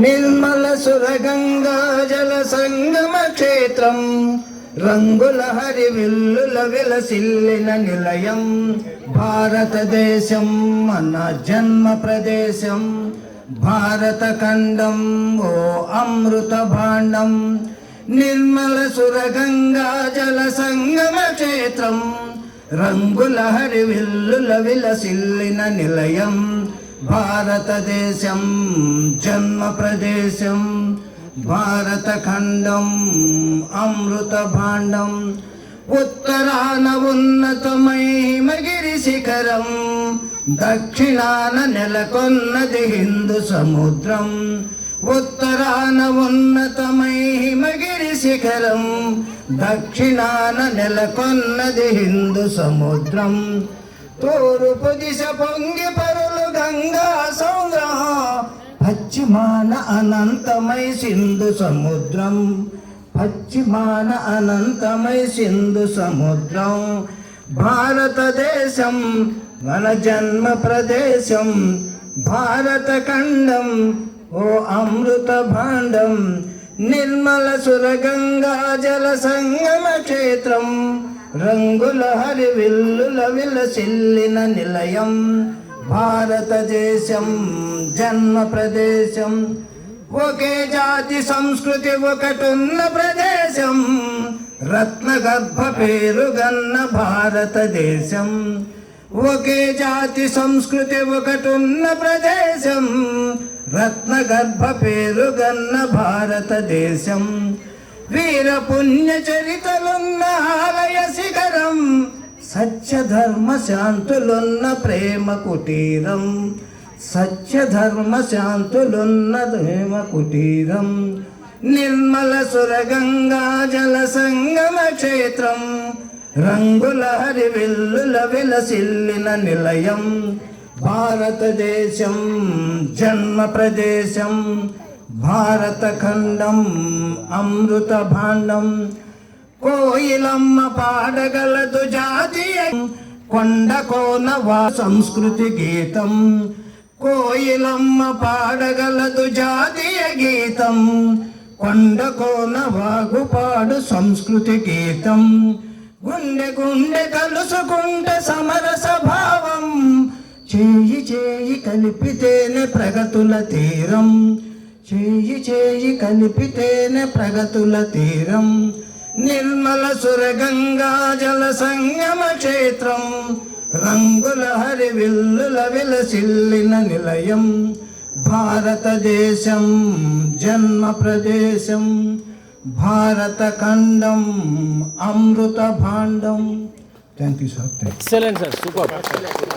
నిర్మల సురగంగా జల సంగమ క్షేత్రం రంగుల హరి విల్లుల విలసిల్లిన నిలయం భారతదేశం మన జన్మ ప్రదేశం భారత ఖండం ఓ అమృత భాండం నిర్మల సురగంగా జల సంగమ క్షేత్రం రంగుల హరి విల్లుల విలసిల్లిన నిలయం భారతదేశం జన్మ ప్రదేశం భారత ఖండం అమృత భాండం ఉత్తరాన ఉన్నతమహిమగిరి శిఖరం దక్షిణాన నెలకొన్నది హిందూ సముద్రం. ఉత్తరాన ఉన్నతమై హిమగిరి శిఖరం దక్షిణాన నెలకొన్నది హిందూ సముద్రం. తూరుపు దిశ పొంగి పరులు గంగా సంగ్రహ పశ్చిమాన అనంతమై సింధు సముద్రం. పశ్చిమాన అనంతమై సింధు సముద్రం. భారతదేశం మన జన్మ ప్రదేశం భారత ఖండం ఓ అమృత భాండం నిర్మల సురగంగా జల సంగమ క్షేత్రం రంగుల హరి విల్లుల విలసిల్లిన నిలయం భారతదేశం జన్మ ప్రదేశం ఒకే జాతి సంస్కృతి ఒకటున్న ప్రదేశం రత్నగర్భ పేరుగన్న భారతదేశం. ఒకే జాతి సంస్కృతి ఒకటున్న ప్రదేశం. రత్న రత్నగర్భ పేరుగన్న భారతదేశం. వీర పుణ్య చరితలున్న ఆలయ శిఖరం. సత్యధర్మ శాంతులున్న ప్రేమ కుటీరం. సత్యధర్మ శాంతులున్న ప్రేమ కుటీరం. నిర్మల సురగంగా జల సంగమ క్షేత్రం. రంగుల హరి విల్లుల విలసిల్లిన నిలయం భారతదేశం జన్మ ప్రదేశం భారత ఖండం అమృత భాండం కోయిలమ్మ పాడగలదు జాతీయ కొండ కోన వా సంస్కృతి గీతం. కోయిలమ్మ పాడగలదు జాతీయ గీతం కొండ కోన వాగుపాడు సంస్కృతి గీతం. గుండె గుండె కలుసుకుంటే సమరస భావం. చేయి చేయి కలిపితేనే ప్రగతుల తీరం. చేయి చేయి కలిపితేనే ప్రగతుల తీరం. నిర్మల సురగంగా జల సంగమ క్షేత్రం. రంగుల హరి విల్లుల విలసిల్లిన నిలయం. భారతదేశం జన్మ ప్రదేశం. भारतखण्डम् अमृतभाण्डं thank you sir excellent sir super